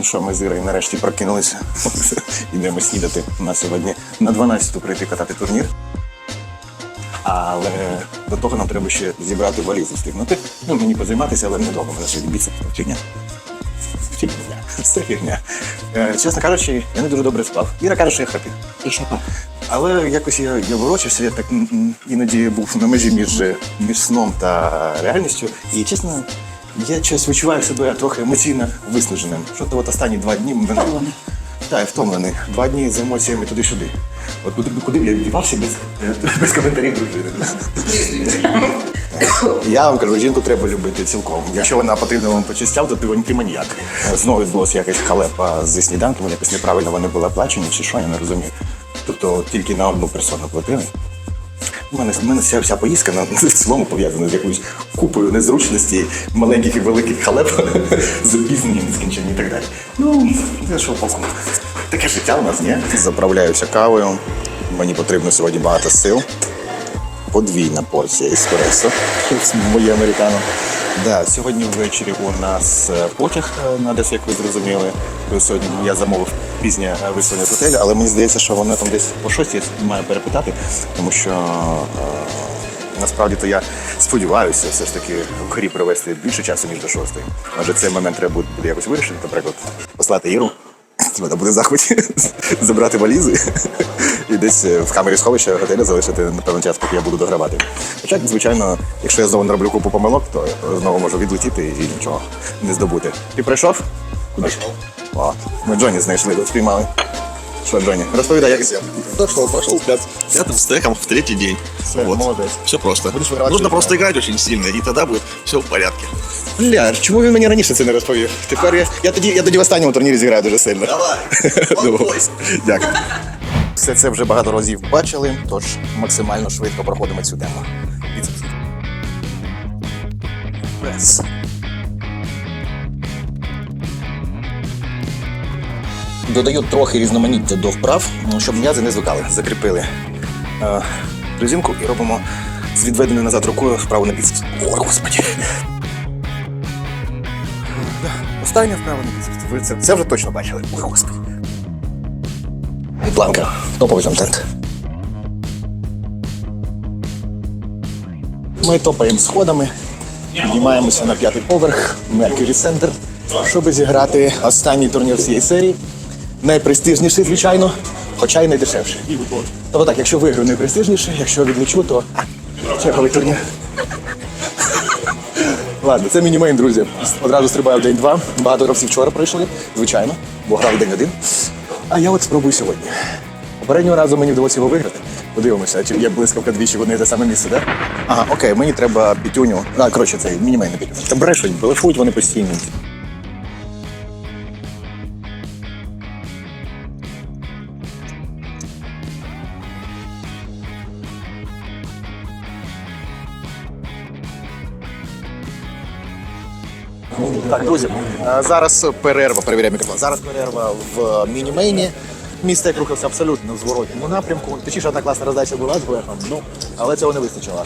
Ну що, ми з Ірою нарешті прокинулися. Йдемо снідати. У нас сьогодні на 12-ту прийти катати турнір. Але до того нам треба ще зібрати валізу, встигнути. Ну, мені позайматися, але недовго мене ще біцепс фігня. Фігня. Все фігня. Е, чесно кажучи, я не дуже добре спав. Іра каже, що я храпів. І що? Але якось я, я ворочався, я так м, м, іноді був на межі між, між сном та реальністю. І чесно, я щось відчуваю себе трохи емоційно виснаженим. Що то от останні два дні мене. Так, я втомлений. Два дні з емоціями туди-сюди. От куди, куди б я дівався без, без коментарів дружини. Я вам кажу, жінку треба любити цілком. Якщо вона потрібна вам по частям, то ти, ти маніяк. Знову відбулося якась халепа зі сніданком, якось неправильно вони були оплачені, чи що, я не розумію. Тобто тільки на одну персону платили. У мене, у мене вся, вся поїздка на в цілому пов'язана з якоюсь купою незручностей, маленьких і великих халеп, запізнені, нескінчені і так далі. Ну, це що боку. Таке життя у нас, ні? Заправляюся кавою. Мені потрібно сьогодні багато сил. Подвійна порція еспресо. Моє американо. Да, сьогодні ввечері у нас е, потяг е, на Одесу, як ви зрозуміли. Сьогодні я замовив пізнє е, виселення з готелю, але мені здається, що воно там десь по шостій я маю перепитати, тому що е, насправді то я сподіваюся все ж таки в горі провести більше часу, ніж до шостої. Адже цей момент треба буде якось вирішити, наприклад, послати Іру. Вона буде в захваті забрати валізи і десь е, в камері сховища готелю залишити на певний час, поки я буду догравати. Хоча, звичайно, якщо я знову нароблю купу помилок, то знову можу відлетіти і нічого не здобути. Ти прийшов? Куди? О, ми Джоні знайшли, спіймали. Що, Джоні, розповідай, як я. Пошел, пошел пят. Пятым стеком в третий день. Всё, молодец. Все просто. Будешь выигрывать Нужно всё просто играть очень сильно, и тогда будет все в порядке. Бля, чому він мені раніше це не розповів? Тепер я, я тоді я тоді в останньому турнірі зіграю дуже сильно. Давай. Ну, Подбойся. Дякую. Все це вже багато разів бачили, тож максимально швидко проходимо цю тему. Біцепс. Додаю трохи різноманіття до вправ, щоб м'язи не звикали. Закріпили е, резинку і робимо з відведеною назад рукою вправу на біцепс. О, господі. Остання вправа на біцепс. Ви це, це вже точно бачили. Ой, господи. І планка. Топовий контент. Ми топаємо сходами, піднімаємося на п'ятий поверх Mercury Center, щоб зіграти останній турнір цієї серії. Найпрестижніший, звичайно, хоча й найдешевший. Тобто так, якщо виграю найпрестижніший, якщо відлечу, то черговий турнір. Ладно, це мінімейн, друзі. Одразу стрибаю в день два. Багато гравців вчора пройшли, звичайно, бо грав день один. А я от спробую сьогодні. Попереднього разу мені вдалося його виграти. Подивимося, чи є блискавка двічі в одне і те саме місце, так? Ага, окей, мені треба пітюню. А, коротше, це мінімейн пітюню. Та брешуть, блефують вони постійно. Так, друзі, е, зараз перерва, перевіряємо мікрофон. Зараз перерва в мінімейні. Місце як рухався абсолютно в зворотньому напрямку. Точніше, одна класна роздача була з блефом, ну, але цього не вистачило.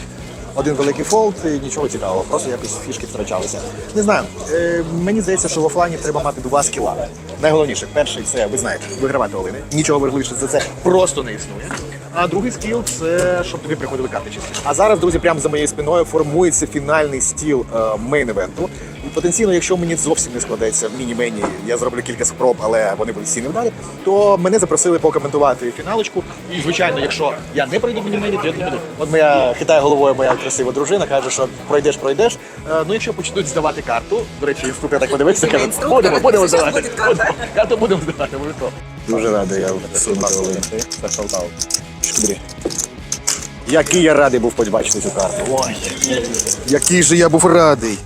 Один великий фолд і нічого цікавого, просто якось фішки втрачалися. Не знаю, е, мені здається, що в офлайні треба мати два скіла. Найголовніше, перший це, ви знаєте, вигравати олини. Нічого важливіше за це просто не існує. А другий скіл це щоб тобі приходили карточки. А зараз, друзі, прямо за моєю спиною формується фінальний стіл е, мейн-евенту. Потенційно, якщо мені зовсім не складеться в міні-мені, я зроблю кілька спроб, але вони будуть всі невдалі, то мене запросили покоментувати фіналочку. І звичайно, якщо я не пройду в міні-мені, то я не буду. От моя хитає головою моя красива дружина, каже, що пройдеш, пройдеш. Е, ну якщо почнуть здавати карту, до речі, інструктор так подивився, каже, будемо, будемо здавати. Карту будемо здавати, обов'язково. Дуже радий, я Який я радий був побачити цю карту. Ой, який же я був радий.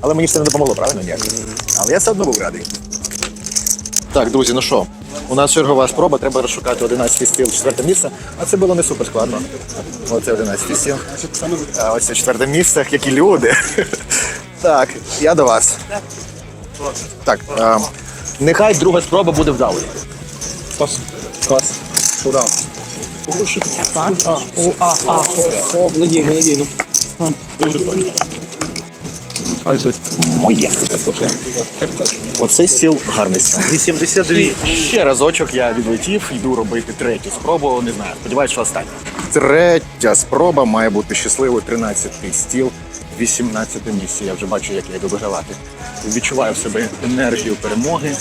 Але мені ж це не допомогло, правильно? Ніяк. Але я все одно був радий. Так, друзі, ну що? У нас чергова спроба, треба розшукати 11 стіл, четверте місце. А це було не супер складно. Оце 11 стіл. А ось це четверте місце, які люди. Так, я до вас. Так, а, нехай друга спроба буде вдалою. Клас. Клас. Куда? Моє. Оцей стіл гарний стіл. 82. Ще разочок я відлетів, йду робити третю спробу. Не знаю, сподіваюся, що останню. Третя спроба має бути щасливою. 13-й стіл, 18 місце. Я вже бачу, як я йду вигравати. Відчуваю в себе енергію перемоги.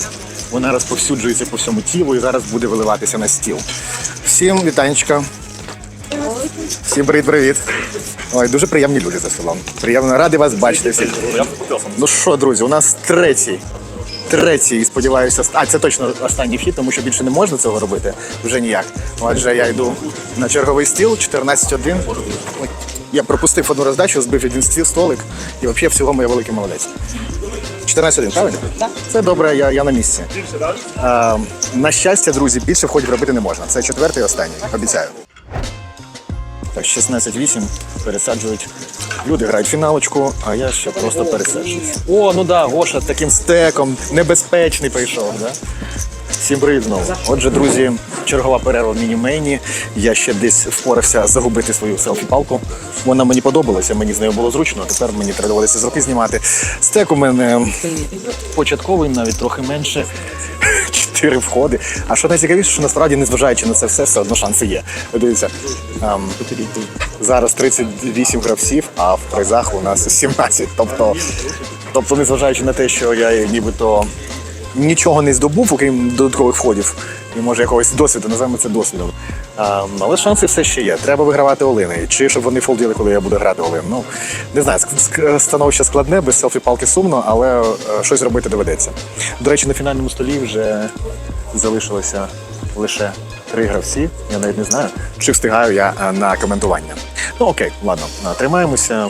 Вона розповсюджується по всьому тілу і зараз буде виливатися на стіл. Всім вітанечка. Всім привіт, привіт. Ой, дуже приємні люди за столом. Приємно радий вас бачити всіх. Ну що, друзі, у нас третій. Третій, сподіваюся, ст- а це точно останній вхід, тому що більше не можна цього робити вже ніяк. Отже, я йду на черговий стіл, 14-1. Ой, Я пропустив одну роздачу, збив один стіл, столик, і взагалі всього моя великий молодець. 14-1, правильно? Так. Це добре, я, я на місці. Е, на щастя, друзі, більше входів робити не можна. Це четвертий і останній, обіцяю. Так, 16-8 пересаджують. Люди грають фіналочку, а я ще просто пересаджуюсь. О, ну да, Гоша таким стеком небезпечний прийшов, да? Всім привіт знову. Отже, друзі, чергова перерва в міні-мейні. Я ще десь впорався загубити свою селфі-палку. Вона мені подобалася, мені з нею було зручно, а тепер мені треба доводиться з руки знімати. Стек у мене початковий, навіть трохи менше. Чотири входи. А що найцікавіше, що насправді, незважаючи на це все, все одно шанси є. Ви Дивіться, ем, зараз 38 гравців, а в призах у нас 17. Тобто, тобто, незважаючи на те, що я нібито нічого не здобув, окрім додаткових входів, і може якогось досвіду, називаємо це досвідом. А, але шанси все ще є. Треба вигравати Олини. Чи щоб вони фолділи, коли я буду грати Олин. Ну не знаю, становище складне, без селфі-палки сумно, але е, щось робити доведеться. До речі, на фінальному столі вже залишилося лише три гравці. Я навіть не знаю, чи встигаю я е, на коментування. Ну окей, ладно, е, тримаємося.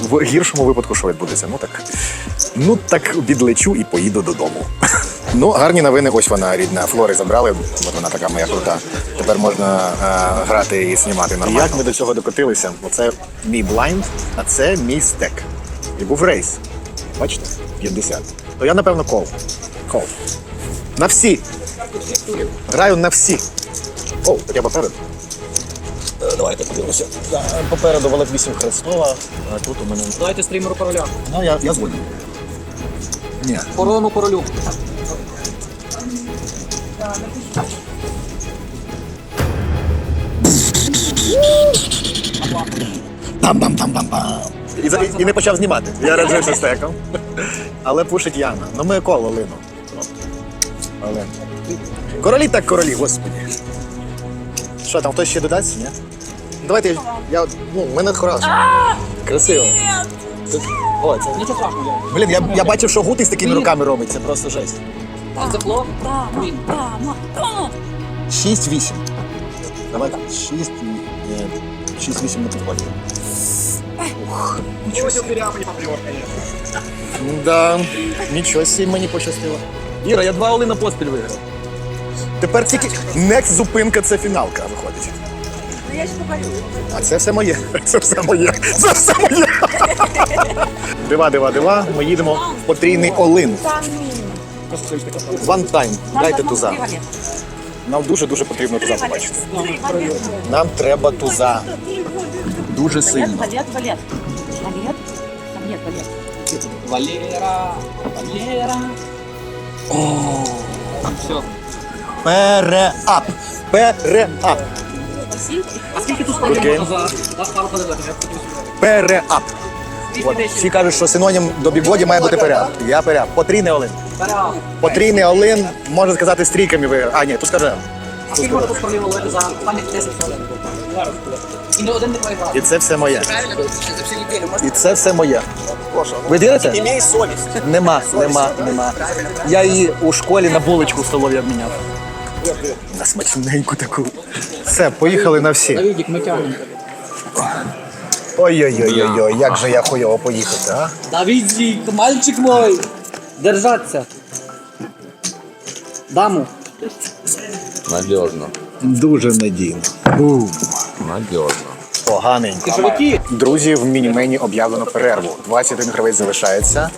В гіршому випадку, що відбудеться? Ну так. Ну так відлечу і поїду додому. Ну, гарні новини, ось вона рідна. Флори забрали, от вона така моя крута. Тепер можна е, грати і знімати нормально. Як ми до цього докотилися? Оце мій блайнд, а це мій стек. І був рейс. Бачите? 50. То я, напевно, кол. Кол. На всі. Граю на всі. О, так я попереду. Е, Давайте подивимося. Попереду Валет 8 Хрестова, а тут у мене. Дайте стрімеру короля. Ну, я, я згоден. Ні. Корону королю. Там-бам-там-бам-бам. І, за- і не почав знімати. Я раджуся стеком. Але пушить Яна. Ну ми коло лину. Але. Королі так королі, господі. Що, там хтось ще додасть? Ні? Давайте я. я ну, мене хораж. Красиво. Тут- О, це... Нічого страшного. Блін, я, я бачив, що гути з такими руками робить, це просто жесть. Це плов? Дама, дама, дама. 6-8. Давай так. 6 6-8 не підходить. Ух, нічого собі. Да, нічого собі мені пощастило. Іра, я два олина поспіль виграв. Тепер тільки next зупинка це фіналка виходить. Ну я ж покажу. А це все моє. Це все моє. Це все моє. Дива, дива, дива. Ми їдемо в потрійний олин. One time. Дайте туза. Нам дуже-дуже потрібно туза побачити. Нам треба туза. Дуже сильно. валет, валет. Валет. Там нет валет. Валера, Валера. Все. Переап. Переап. А скільки тут. Переап. Всі кажуть, що синонім до бігоді має бути переап. Я переап. Потрійний олин. Потрійний олин, можна сказати, стрійками виграв. А, ні, тут скажи. А скільки можна тут справді олити за останні 10 хвилин? І не один не проіграв. І це все моє. І це все моє. Ви вірите? Имей совесть. Нема, нема, нема. Я її у школі на булочку в столові обміняв. На смачненьку таку. Все, поїхали на всі. Давідік, ми тягнемо. Ой-ой-ой, як же я хуйово поїхати, а? Давидик, мальчик мой. Держаться. Даму. Надежно. Дуже надійно. Бум. Надежно. Поганенько. Друзі, в мінімені об'явлено перерву. 21 гравець залишається.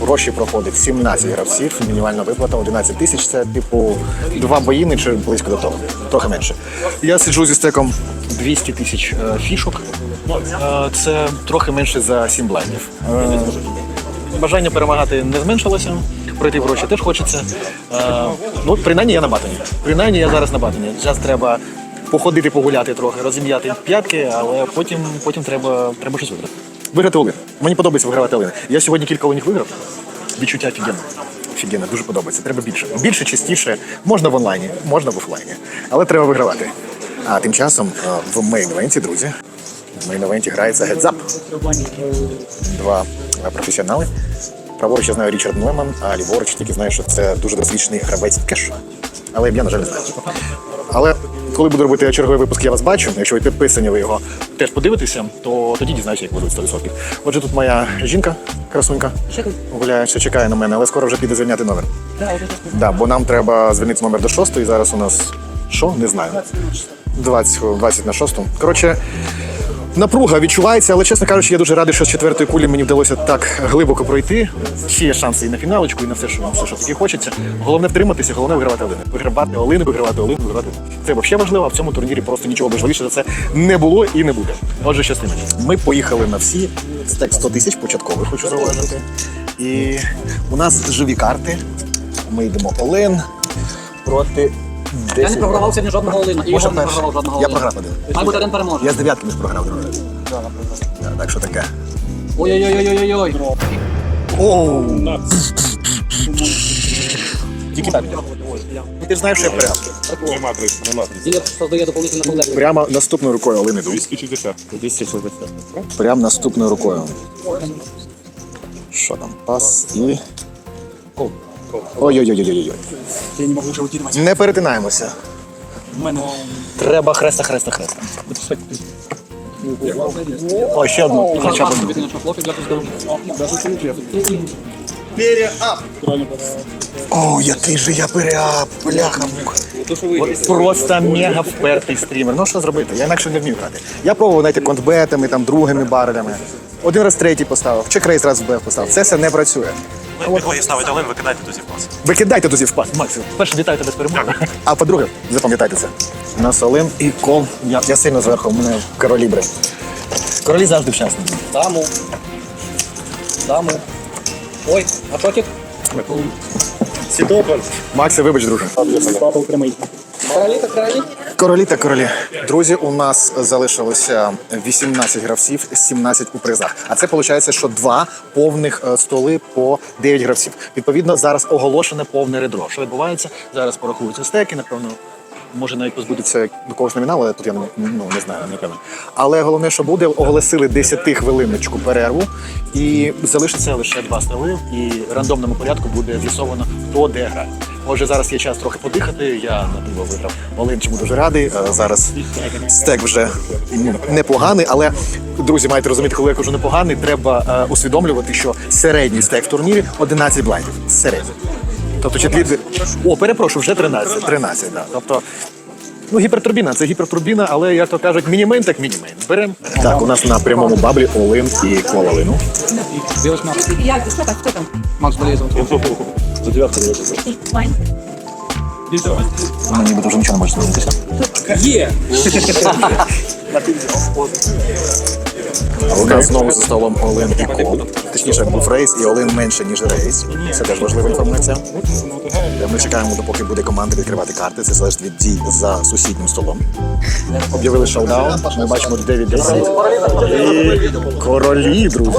Гроші проходить 17 гравців. Мінімальна виплата 11 тисяч. Це типу два боїни чи близько до того. Трохи менше. Я сиджу зі стеком 200 тисяч е, фішок. Е, Це трохи менше за 7 блайндів. Е, Бажання перемагати не зменшилося, пройти гроші теж хочеться. Ну, принаймні я на батоні. Принаймні я зараз на батоні. Зараз треба походити, погуляти трохи, розім'яти п'ятки, але потім, потім треба, треба щось виграти. Виграти олин. Мені подобається вигравати олини. Я сьогодні кілька олинів виграв. Відчуття офігенно. Офігенно, дуже подобається. Треба більше. Більше, частіше. Можна в онлайні, можна в офлайні. Але треба вигравати. А тим часом е, в мейн-івенті, друзі, в мейн-івенті грається Up. Два е, професіонали. Праворуч я знаю Річард Нойман, а ліворуч тільки знаю, що це дуже досвідчений гравець кеш. Але я, на жаль, не знаю. Але коли буду робити черговий випуск, я вас бачу. Якщо ви підписані, ви його теж подивитеся, то тоді дізнаюся, як будуть 100%. Отже, тут моя жінка, красунька, гуляє, ще чекає на мене, але скоро вже піде звільняти номер. Да, бо нам треба звільнити номер до 6, і зараз у нас що? Не знаю. 20, хвилин, 20 на 6. Коротше, напруга відчувається, але чесно кажучи, я дуже радий, що з четвертої кулі мені вдалося так глибоко пройти. Ще є шанси і на фіналочку, і на все, що, вам все, що таки хочеться. Головне втриматися, головне вигравати олини. Вигравати олини, вигравати олини, вигравати. Це взагалі важливо, а в цьому турнірі просто нічого важливіше за це не було і не буде. Отже, щастимо. Ми поїхали на всі стек 100 тисяч початкових, хочу зауважити. І у нас живі карти. Ми йдемо олен проти 10. Я не програвав сьогодні жодного олина. І Може, його не перший. програвав жодного Я олина. програв один. Має бути один переможе. Я з дев'ятки не програв другий. Да, Так що таке. Ой-ой-ой-ой-ой-ой. Оу! Тільки так. Ну, Ти ж знаєш, що я прям. Ділер создає дополнительну проблему. Прямо наступною рукою Олени йду. 260. 260. Прямо наступною рукою. Що там? Пас і. Ой-ой-ой-ой-ой. Не перетинаємося. Треба хреста, хреста, хреста. О, ще одну. Хоча б не я здорово. О, який же я переап, бляха муха. От просто мега впертий стрімер. Ну що зробити? Я інакше не вмію грати. Я пробував знаєте, контбетами, там, другими барелями. Один раз третій поставив, чекрейс раз в Б поставив. Це все не працює. Ви ставите олен, викидайте друзі в пас. Викидайте друзі в пас. Макс, перше вітаю тебе з перемогою. А по-друге, запам'ятайте це. У нас і кол. Я, я сильно зверху, у мене королібри. Королі завжди вчасно. Даму. Даму. Ой, а чотик? Максе, вибач, друже. Королі та королі. Королі та королі. Друзі, у нас залишилося 18 гравців, 17 у призах. А це виходить, що два повних е, столи по 9 гравців. Відповідно, зараз оголошене повне редро. Що відбувається? Зараз порахуються стеки, напевно. Може навіть позбудеться до когось номіналу, тут я ну, не знаю, не певно. Але головне, що буде, оголосили 10 хвилиночку перерву, і залишиться лише два столи, і рандомному порядку буде з'ясовано, хто де грає. Отже, зараз є час трохи подихати. Я на диво виграв Волин, чому дуже радий. Е, Зараз стек вже непоганий, але друзі, маєте розуміти, коли я кажу непоганий, треба е, усвідомлювати, що середній стек в турнірі 11 блайндів. Середній. Тобто чітлідер... О, перепрошую, вже 13. 13, да. Тобто, ну, гіпертурбіна, це гіпертурбіна, але як то кажуть, мінімейн так мінімейн. Берем. Так, у нас на прямому баблі Олин і Колалину. Я, что там? Макс Болезов. Вань. Вона ніби дуже нічого не може змінитися. Є! У нас знову за столом Олин і Кол. Точніше, був рейс і Олин менше, ніж рейс. Це теж важлива інформація. Ми чекаємо, допоки буде команда відкривати карти. Це залежить від дій за сусіднім столом. Об'явили шоудаун. Ми бачимо 9-10. І королі, друзі.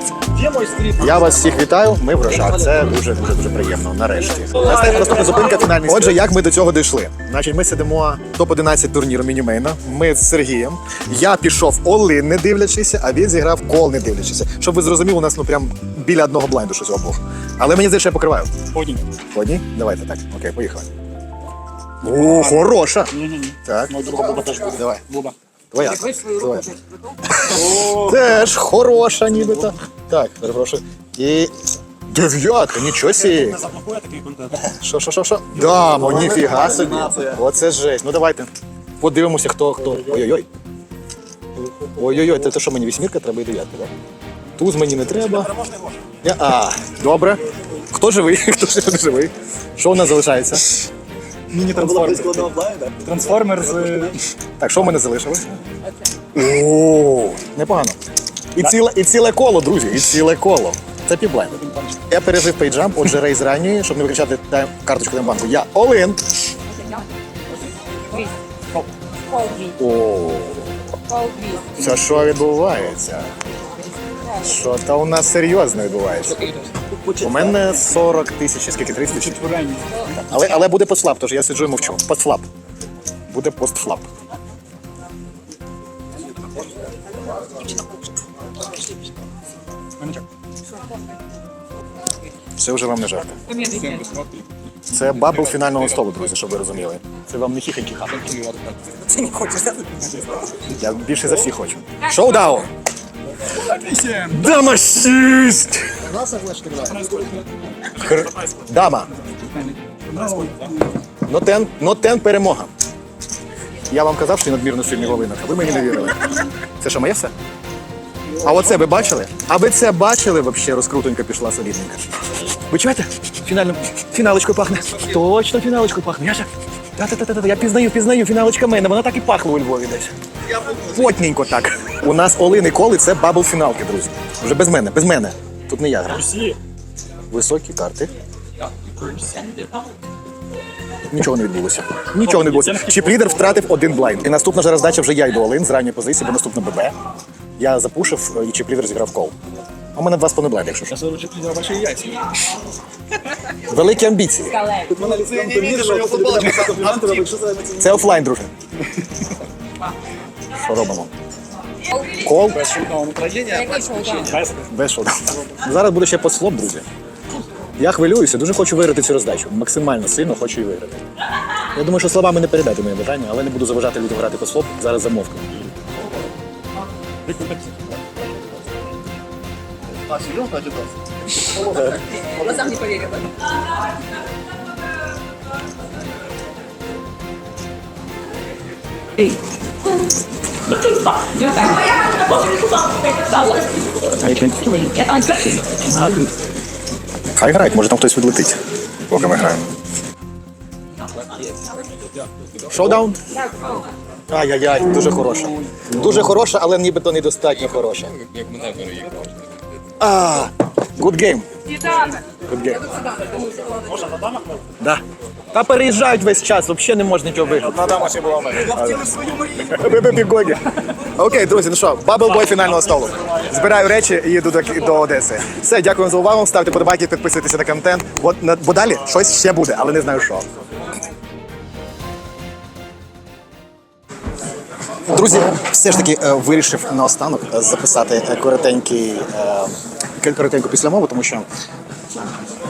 Я вас всіх вітаю. Ми в грошах. Це дуже дуже дуже приємно. Нарешті. Наступна наступна зупинка фінальний. Отже, як ми до цього дійшли? Значить, ми сидимо топ 11 турніру мінімейна. Ми з Сергієм. Я пішов Олин, не дивлячися, а він зіграв кол, не дивлячися. Щоб ви зрозуміли, у нас ну прям біля одного блайнду щось обох. Але мені здається, я покриваю. Одні. По одній? Давайте так. Окей, поїхали. О, хороша. Так. Друга буба теж буде. Давай. Буба. Твоя. Твоя. Теж хороша нібито. Так, перепрошую. І дев'ятка, нічого сі. Заблокує такий контент. Що, що, що, що? Дамо, ніфіга собі. Оце жесть. Ну давайте. Подивимося, хто хто. Ой-ой-ой. Ой-ой-ой, це, це що мені вісьмірка треба і дев'ятка, так? Туз мені не треба. Я- А, добре. Хто живий? Хто ще не живий? Що у нас залишається? Міні-трансформер. Трансформер з. Так, що в мене залишилось? О, непогано. І ціле, і ціле коло, друзі, і ціле коло. Це півблайнд. Я пережив пейджамп, отже, рейз ранньої, щоб не виключати тайм- карточку на банку. Я Олин. О, це що відбувається? Що то у нас серйозно відбувається? У мене 40 тисяч, скільки 30 тисяч. Але, але буде постфлап, тож я сиджу і мовчу. Постфлап. Буде постфлап. Це вже вам не жарти. Це бабл фінального столу, друзі, щоб ви розуміли. Це вам не хіхенькі хахенькі. Це не хочеш. Я більше за всіх хочу. Шоудаун! Дама 6! Хр... Дама. Нотен, нотен перемога. Я вам казав, що я надмірно сильний головинок, а ви мені не вірили. Це що, моє все? А оце ви бачили? А ви це бачили? Вообще розкрутонька пішла солідненька. Ви чуєте? Фінальним фіналочкою пахне. Точно фіналочкою пахне. Я же. Та-та-та-та, я пізнаю, пізнаю, фіналочка мене. Вона так і пахла у Львові десь. Плотненько так. У нас Олин і Коли це бабл фіналки, друзі. Вже без мене, без мене. Тут не я граю. Високі карти. Нічого не відбулося. Нічого не відбулося. Чіп-лідер втратив один блайнд. І наступна ж роздача вже я йду Олин з ранньої позиції, бо наступна ББ. Я запушив, і чіп-лідер зіграв кол. А у мене два з блайнд, якщо що. Великі амбіції. Це офлайн, друже. Що робимо? Кол без шоу. Зараз буде ще послоп, друзі. Я хвилююся, дуже хочу виграти цю роздачу. Максимально сильно хочу її виграти. Я думаю, що словами не передати моє бажання, але не буду заважати людям грати послоп. Зараз замовкну. Глазам не поверила. Хай грають, може там хтось відлетить, поки ми граємо. Шоудаун? Ай-яй-яй, дуже хороша. Дуже хороша, але нібито недостатньо хороша. А, good game. Good game. Да. Та переїжджають весь час, взагалі не можна нічого виграти. На дама ще була в мене. Бігогі. Окей, друзі, ну що, баблбой фінального столу. Збираю речі і їду до, до Одеси. Все, дякую за увагу. Ставте подобайки, підписуйтесь на контент. Бо, на- бо далі щось ще буде, але не знаю що. Друзі, все ж таки е, вирішив наостанок е, записати е, коротенький, е, коротеньку післямову, тому що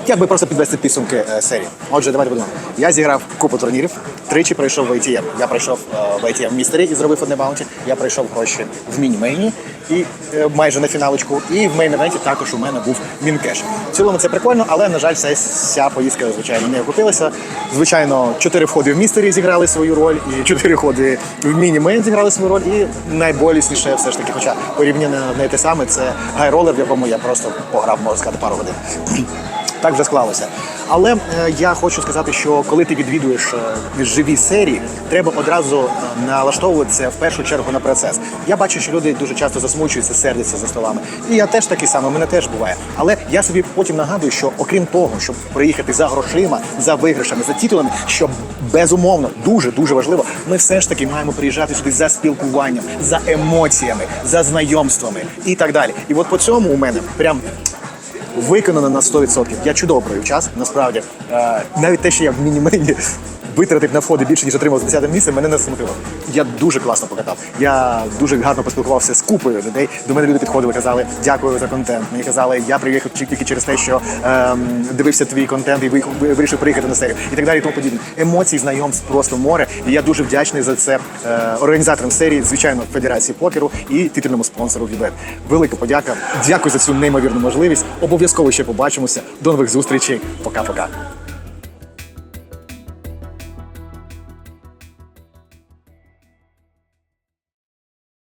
як би просто підвести підсумки е, серії. Отже, давайте будемо. Я зіграв купу турнірів, тричі пройшов в ATM. Я пройшов е, в ATM містері і зробив одне баунті. Я пройшов гроші в міні-мейні і е, майже на фіналочку. І в мейн-евенті також у мене був мінкеш. В цілому це прикольно, але на жаль, ця поїздка звичайно не окупилася. Звичайно, чотири входи в містері зіграли свою роль, і чотири ходи в міні-мейн зіграли свою роль. І найболісніше все ж таки, хоча порівняно на те саме, це гайролер, в якому я просто пограв, можна сказати, пару годин. Так вже склалося. Але е, я хочу сказати, що коли ти відвідуєш е, живі серії, треба одразу е, налаштовуватися в першу чергу на процес. Я бачу, що люди дуже часто засмучуються, сердяться за столами. І я теж такий самий, мене теж буває. Але я собі потім нагадую, що окрім того, щоб приїхати за грошима, за виграшами, за титулами, що безумовно дуже дуже важливо, ми все ж таки маємо приїжджати сюди за спілкуванням, за емоціями, за знайомствами і так далі. І от по цьому у мене прям виконано на 100%. Я чудово провів час. Насправді, Е, навіть те, що я в мінімені витратив на входи більше ніж отримав з 10 місце, мене не засмутило. Я дуже класно покатав. Я дуже гарно поспілкувався з купою людей. До мене люди підходили, казали дякую за контент. Мені казали, я приїхав тільки через те, що ем, дивився твій контент і вирішив приїхати на серію. І так далі, і тому подібне. Емоцій, знайомств просто море. І я дуже вдячний за це е, організаторам серії, звичайно, Федерації покеру і титульному спонсору Вібет. Велика подяка. Дякую за цю неймовірну можливість. Обов'язково ще побачимося. До нових зустрічей. Пока-пока.